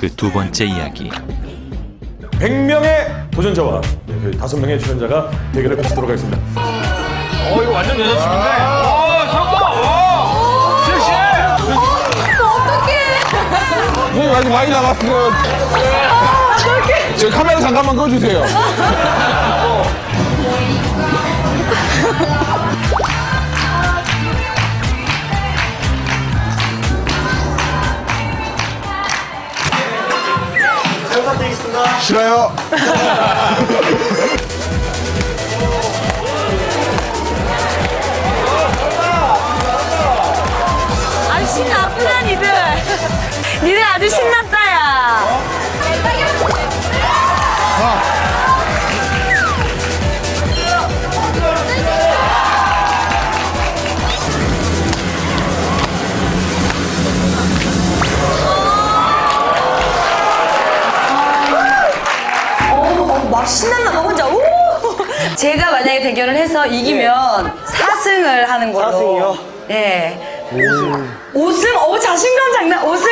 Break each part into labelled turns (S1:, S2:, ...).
S1: 그 두 번째 이야기
S2: 100명의 도전자와 네, 그 5명의 출연자가 대결을 펼치도록 하겠습니다.
S3: 어 이거 완전 여자친구인데. 어 성공. 어 섹시해.
S4: 네, 아직 많이 남았어요. 저 카메라 잠깐만 꺼주세요. 싫어요.
S5: 아 신났구나 니들 니들 아주 신났다 신났나 봐 혼자 우 제가 만약에 대결을 해서 이기면 사승을 하는 걸로. 사승이요? 예. 5승? 어 자신감 장난. 5승?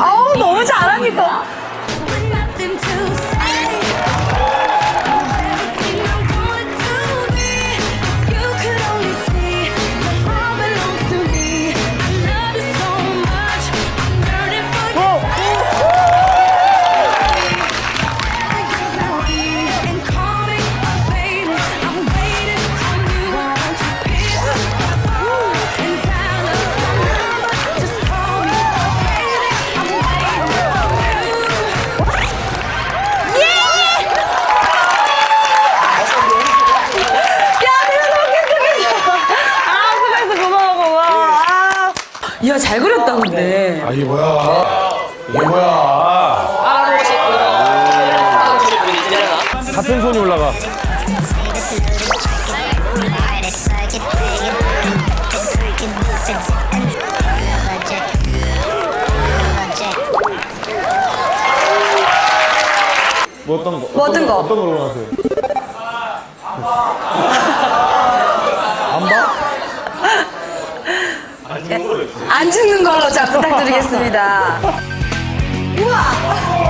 S5: 아우 너무 잘하니까
S2: 어떤 거?
S5: 뭐 어떤 거?
S2: 어떤 걸 원하세요?
S5: 안 죽는 걸로 자 부탁드리겠습니다 우와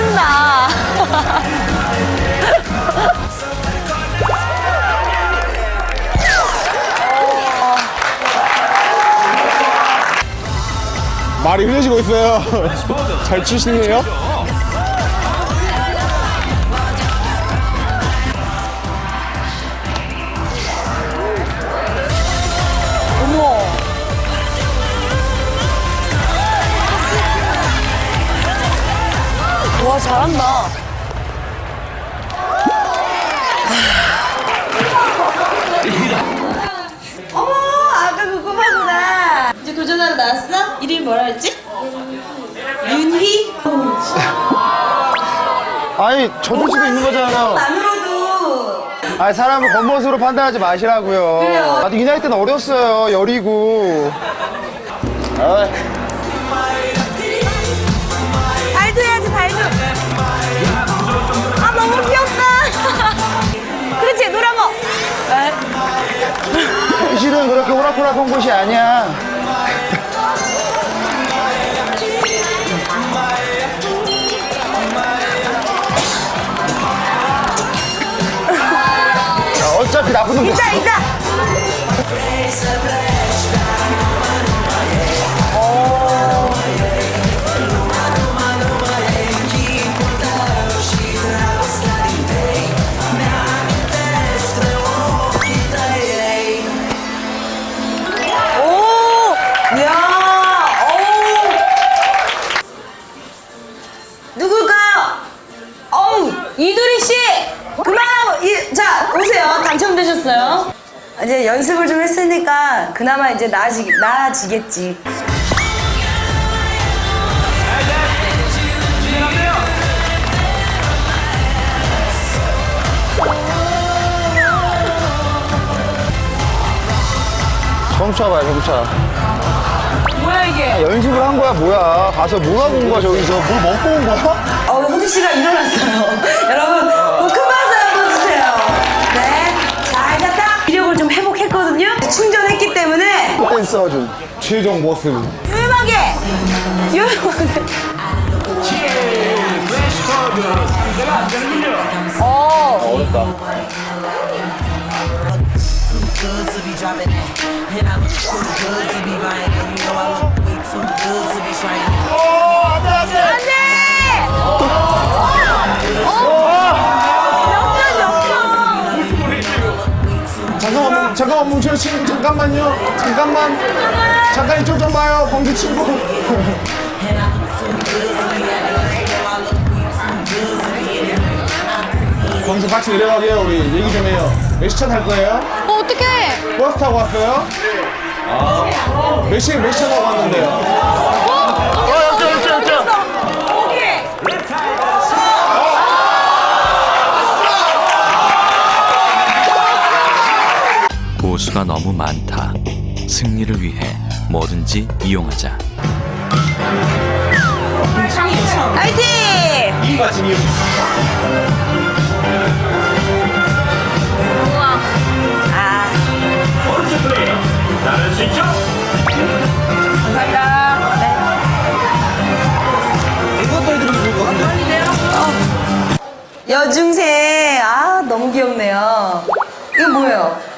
S5: 잘 춘다.
S4: 말이 흐려지고 있어요. 잘 치시네요.
S5: 잘한다. 어머, 아까 그거구나. 이제 도전하러 나왔어? 이름이 뭐라 했지? 윤희?
S6: 아니 수도 있는 거잖아요.
S5: 만으로도.
S6: 아니 사람을 겉멋으로 판단하지 마시라고요.
S5: 그래요.
S6: 나도 이 나이 때는 어렸어요. 여리고. 아,
S5: 발
S6: 실은 그렇게 호락호락한 곳이 아니야. 야, 어차피 나쁜 놈
S5: 있다, 있다. 그나마 이제 나아지, 나아지겠지.
S6: 점수 차봐요 점수 차
S5: 뭐야 이게?
S6: 연습을 한 거야 뭐야 가서 뭐 하고 온 거야 저기서 뭘 먹고 온 거야?
S5: 어, 호주 씨가 일어났어요.
S6: 준
S4: 최종 보스.
S5: 유명하게! 유명하게. 어,
S7: look
S4: 멈춰요. 지금 잠깐만요. 잠깐만. 잠깐 이쪽 좀 봐요. 범규 친구. 범수 같이 내려가게요. 우리 얘기 좀 해요. 몇 시차 탈 거예요?
S8: 어, 어떡해.
S4: 버스 타고 왔어요? 아. 몇 시, 몇 시차 타고 왔는데요?
S1: 고 많다. 승리를 위해 뭐든지 이용하자.
S5: 파이팅!
S3: 이 같은 이유.
S5: 아,
S9: 나를 수 있죠?
S5: 감사합니다. 네. 여중생, 아, 너무 귀엽네요. 이거 뭐예요?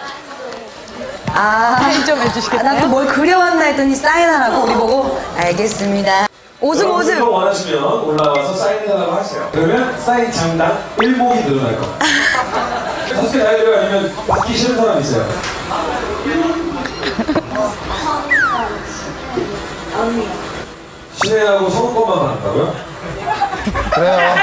S5: 아, 사인 좀 해주시겠어요? 난또뭘 그려왔나 했더니 사인하라고 우리 보고 알겠습니다. 오승 오승.
S3: 더 원하시면 올라와서 사인해달라고 하세요. 그러면 사인 장당 1목이 늘어날 겁니다. 사실 아이들 아니면 받기 싫은 사람 있어요. 신혜하고 성권만 받았다고요?
S6: 그래요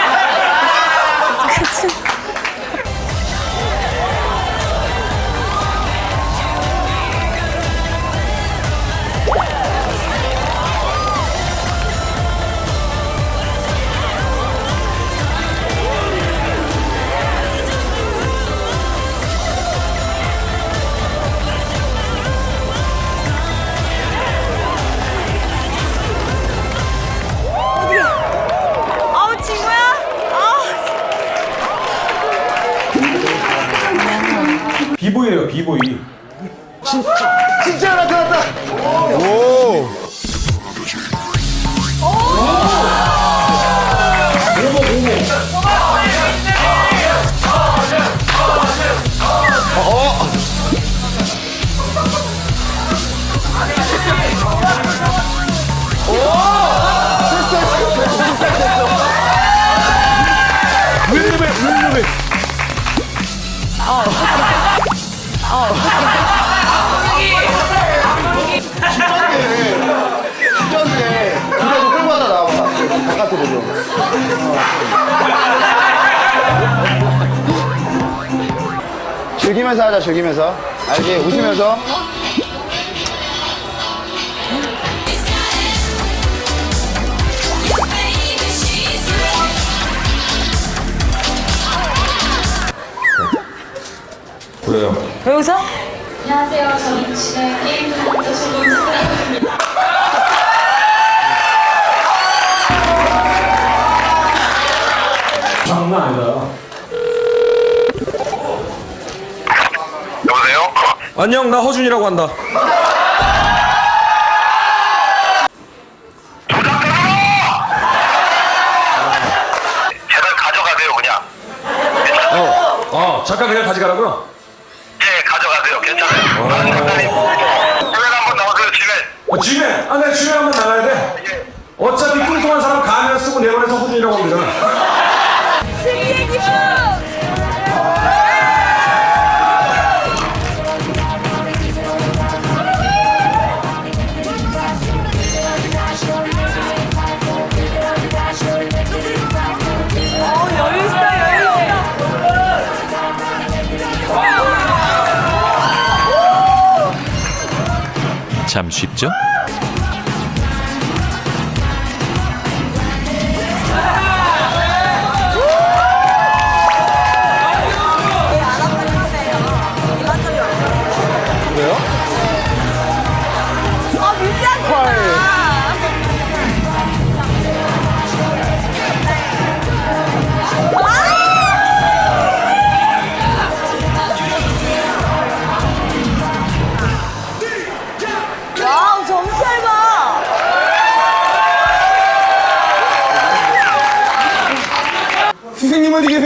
S6: 즐기면서 하자 즐기면서 알지 웃으면서
S3: 그래요.
S5: 여기서?
S8: 안녕하세요. 저는 지금 게임 한자 조금 찾아봤습니다.
S3: 장난 아니다.
S10: 여보세요?
S3: 안녕, 나 허준이라고 한다.
S10: 제발 가져가세요 그냥.
S3: 어, 어, 잠깐 그냥 가져가라고요?
S10: 예 가져가세요. 괜찮아요. 나중에 간단히 화면 한번 나오세요 집에
S3: 어, 집에, 아, 내가 집에 한번 나가야 돼. 어차피 뚱뚱한 사람 가면 쓰고 내보내서 허준이라고 하면 되잖아.
S1: 참 쉽죠?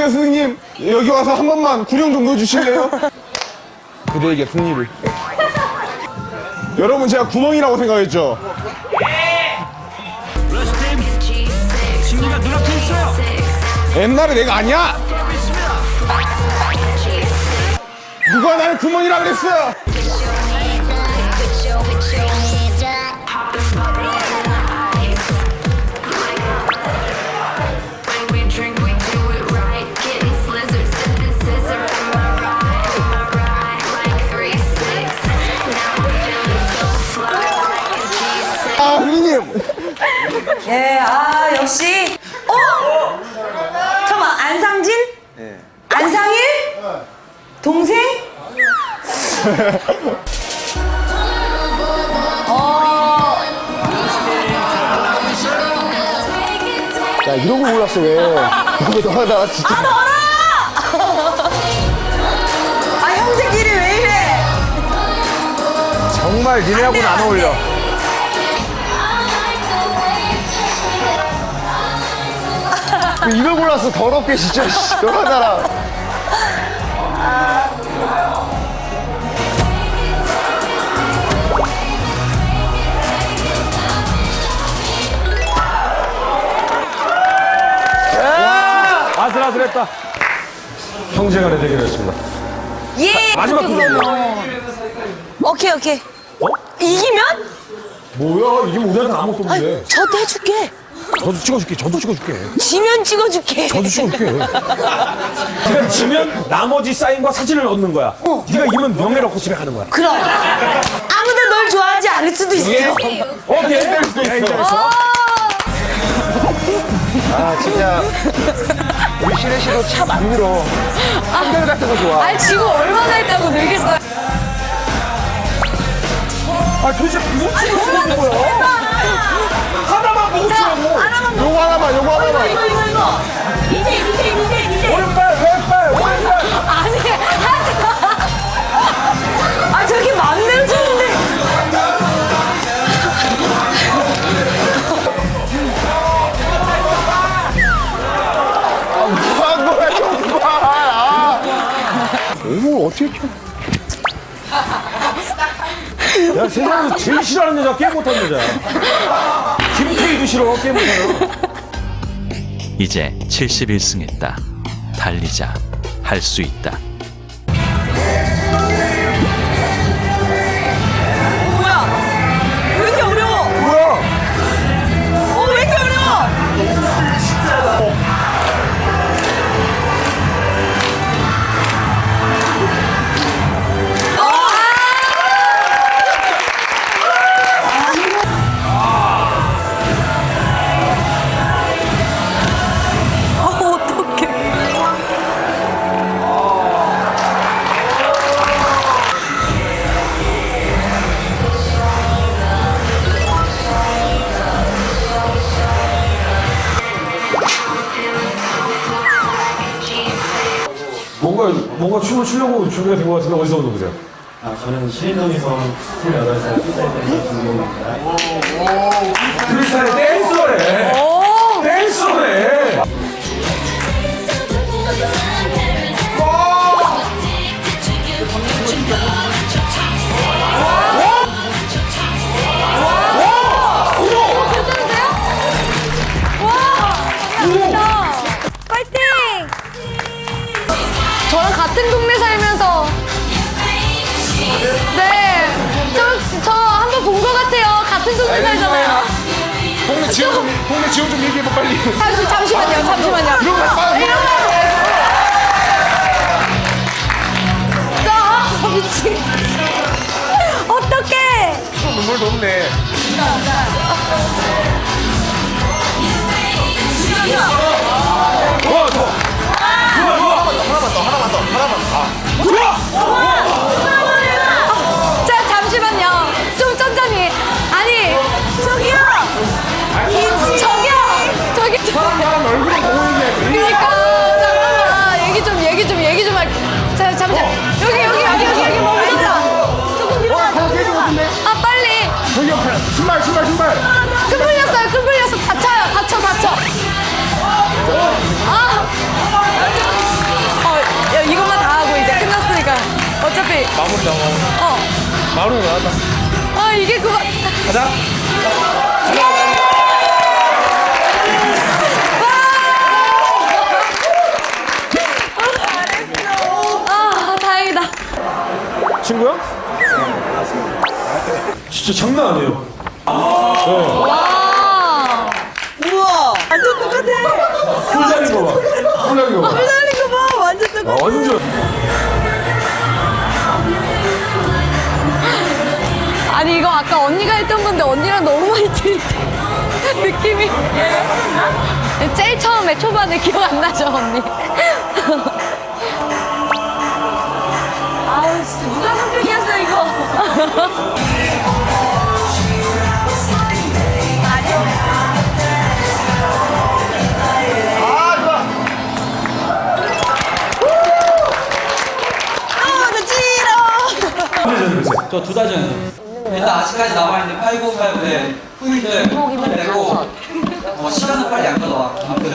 S4: 어디 계세요, 스승님? 여기 와서 한 번만 구령 좀 넣어주실래요? 그대에게 승리를. 여러분, 제가 구멍이라고 생각했죠?
S3: 승리가 눈앞에 있어요.
S4: 옛날에 내가 아니야! 누가 나를 구멍이라 그랬어
S5: 예, 아, 역시. 어? 잠깐만, 안상진? 안상일? 동생? 어,
S6: 야, 이런 거 몰랐어, 왜. 이거 너하다가 진짜.
S5: 아, 너라! 아, 형제끼리 왜 이래?
S6: 정말 니네하고는 안 어울려. 이걸 골랐어, 더럽게, 진짜. 씨, 너랑 나랑.
S3: 아슬아슬했다. 형제간의 대결이었습니다.
S5: 예,
S3: 마지막
S5: 그렇게
S3: 구경이요.
S5: 그러면. 오케이, 오케이. 이기면?
S3: 뭐야? 이게 우리한테 아무것도
S5: 아니,
S3: 없는데.
S5: 저도 해줄게.
S3: 저도 찍어줄게. 저도 찍어줄게.
S5: 지면 찍어줄게.
S3: 저도 찍어줄게. 네가 지면 나머지 사인과 사진을 얻는 거야. 네가 이기면 명예를 얻고 집에 가는 거야.
S5: 그럼. 아무도 널 좋아하지 않을 수도 있어.
S3: 오케이. 야, 인정했어.
S6: 아, 진짜. 우리 신혜 씨도 참 안 늘어. 한결 같은 거 좋아.
S5: 아, 지금 얼마나 했다고 늘겠어요.
S3: 아, 도대체 무슨 찍어주는 거야? 하나 치라고.
S5: 하나만
S6: 요거 하나만, 요거 하나만.
S5: 이거, 이거, 이거. 이제, 이제, 이제, 이제.
S3: 오른발, 왼발, 오른발.
S5: 아니, 하지 마. 아, 저렇게 마음대로 쳤는데.
S6: 한 거야, 정말. 아. 어머, 어떻게 켜?
S3: 야, 세상에서 제일 싫어하는 여자 게임 못하는 여자야. 김태희도 싫어, 게임 못하는.
S1: 이제 71승했다. 달리자. 할 수 있다.
S3: 뭔가, 춤을 추려고 준비가 된 것 같은데 어디서 오는 거세요?
S11: 아, 저는 신인동에서 28살 피자이사의 김동입니다.
S3: 프리스타일 댄서래. 댄서래.
S5: 저랑 같은 동네 살면서 네, 저, 저 한번 본 것 같아요. 같은 동네 살잖아요.
S4: 동네 지원 좀, 동네 지원 좀 얘기해봐, 빨리.
S5: 잠시, 잠시만요, 잠시만요.
S4: 이런 거 마, 이런 거.
S5: 아, 미친. 어떡해.
S4: 돌 높네.
S3: 좋아,
S4: 하나만 더, 하나만 더, 하나만 더.
S5: 자, 잠시만요. 좀 천천히. 아니, 저기요. 이, 저기요. 저기.
S4: 사람 얼굴을 보고 얘기해야지.
S5: 그러니까 잠깐만 얘기 좀 얘기 좀 얘기 좀 할. 자 잠시만 여기 여기 여기 여기 여기 뭐 묻었다. 조금
S4: 어,
S5: 밀어놔.
S4: 더 깨진 것 같은데?
S5: 아 빨리.
S4: 저기 옆에. 신발, 신발, 신발.
S5: 끈 풀렸어요. 끈 풀렸어. 다쳐요. 다쳐 다쳐. 아.
S3: 마무리 나와.
S5: 어.
S3: 마무리 나왔다.
S5: 아 이게 그거.
S3: 가자.
S5: 아 다행이다.
S3: 친구야?
S2: 진짜 장난 아니에요.
S5: 와. 우와. 완전 똑같아.
S2: 풀자리 거 봐. 풀자리 거 봐.
S5: 거 봐. 완전 똑같아.
S2: 아, 완전.
S5: 아니 이거 아까 언니가 했던 건데 언니랑 너무 많이 틀린데 느낌이. 제일 처음에 초반에 기억 안 나죠 언니? 아우 진짜 누가 선택했어 이거?
S4: 아, 좋아.
S12: 저두 달 전에 일단 아직까지 남아있는 8989의 후임들 내고 어, 시간은 빨리 안 가져와. 아무튼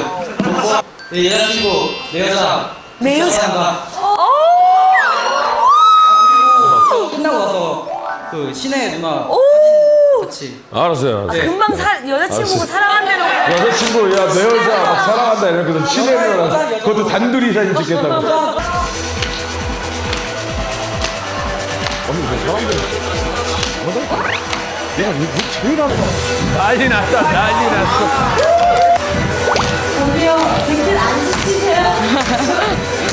S12: 내 여자친구 내 여자. 내 여자. 끝나고 나서 그 신혜 누나 사진 같이.
S3: 알았어요. 알았어요.
S5: 금방 사, 여자친구가 사랑한다는
S3: 여자친구, 야, 내 여자 막 사랑한다. 이렇게 친해면 그것도 단둘이 사진 찍겠다고. 난리 났다, 난리 났어.
S5: 여러분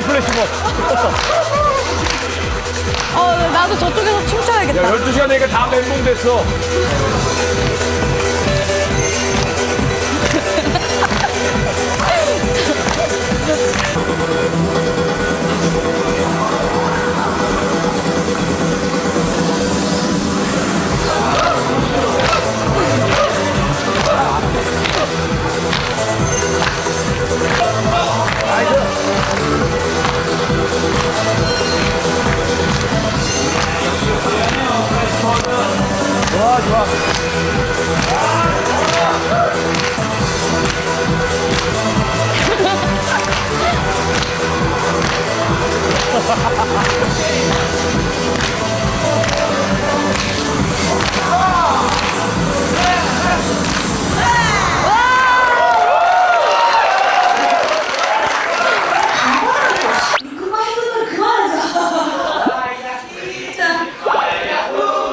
S5: 야,
S3: 단체 플래시몹.
S5: 어 나도 저쪽에서 춤춰야겠다
S3: 야, 12시간 되니까 다 멘붕 됐어.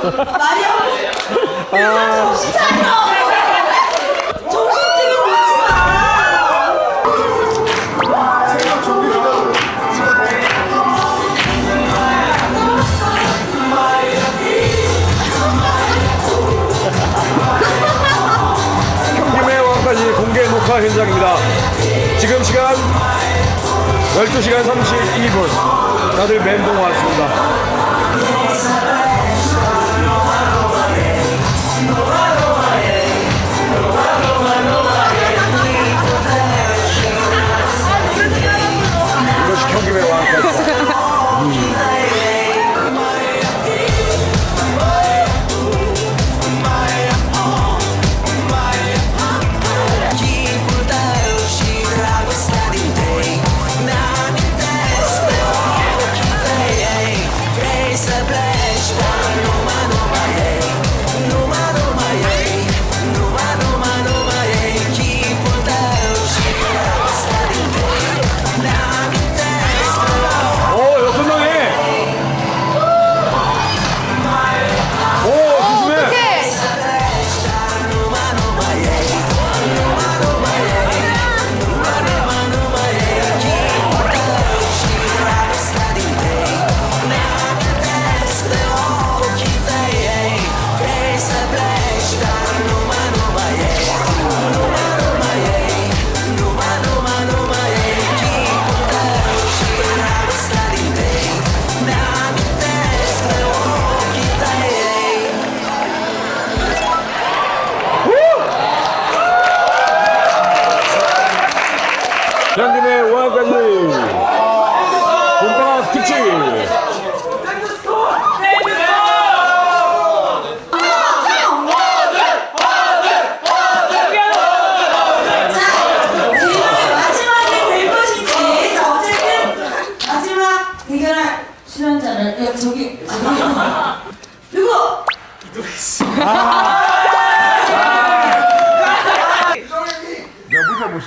S5: 야 정신 차려 정신증이 놓지 마
S3: 경김의 왕까지 공개 녹화 현장입니다. 지금 시간 12시간 32분. 다들 멘붕 왔습니다.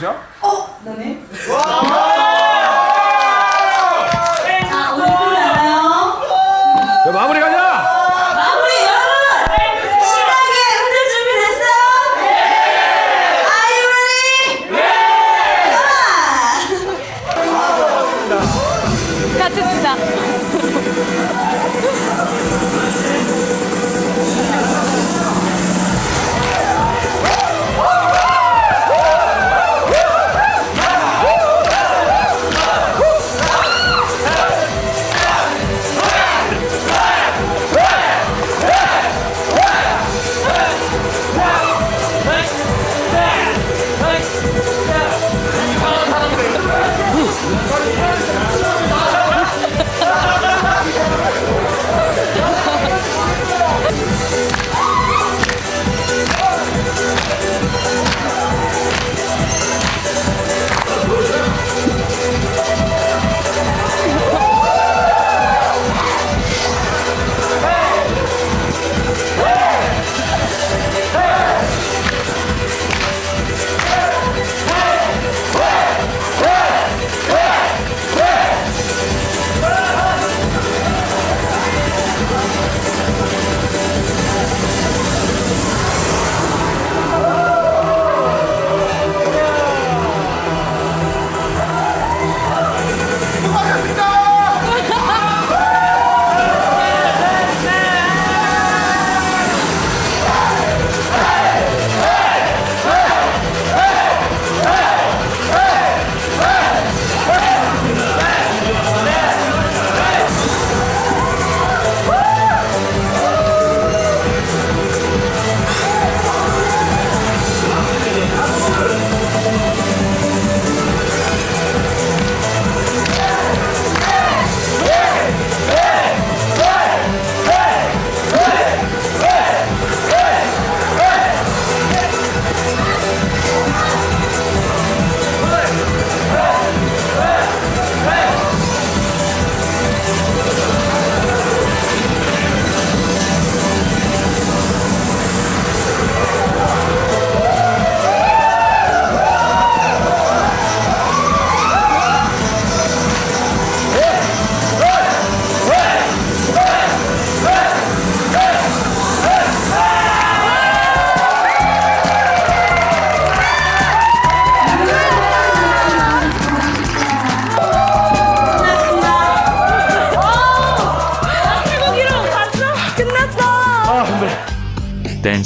S4: 그죠?
S5: 어? 너네.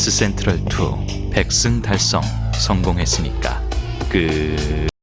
S1: 댄스 센트럴 2 백승 달성 성공했으니까 끝.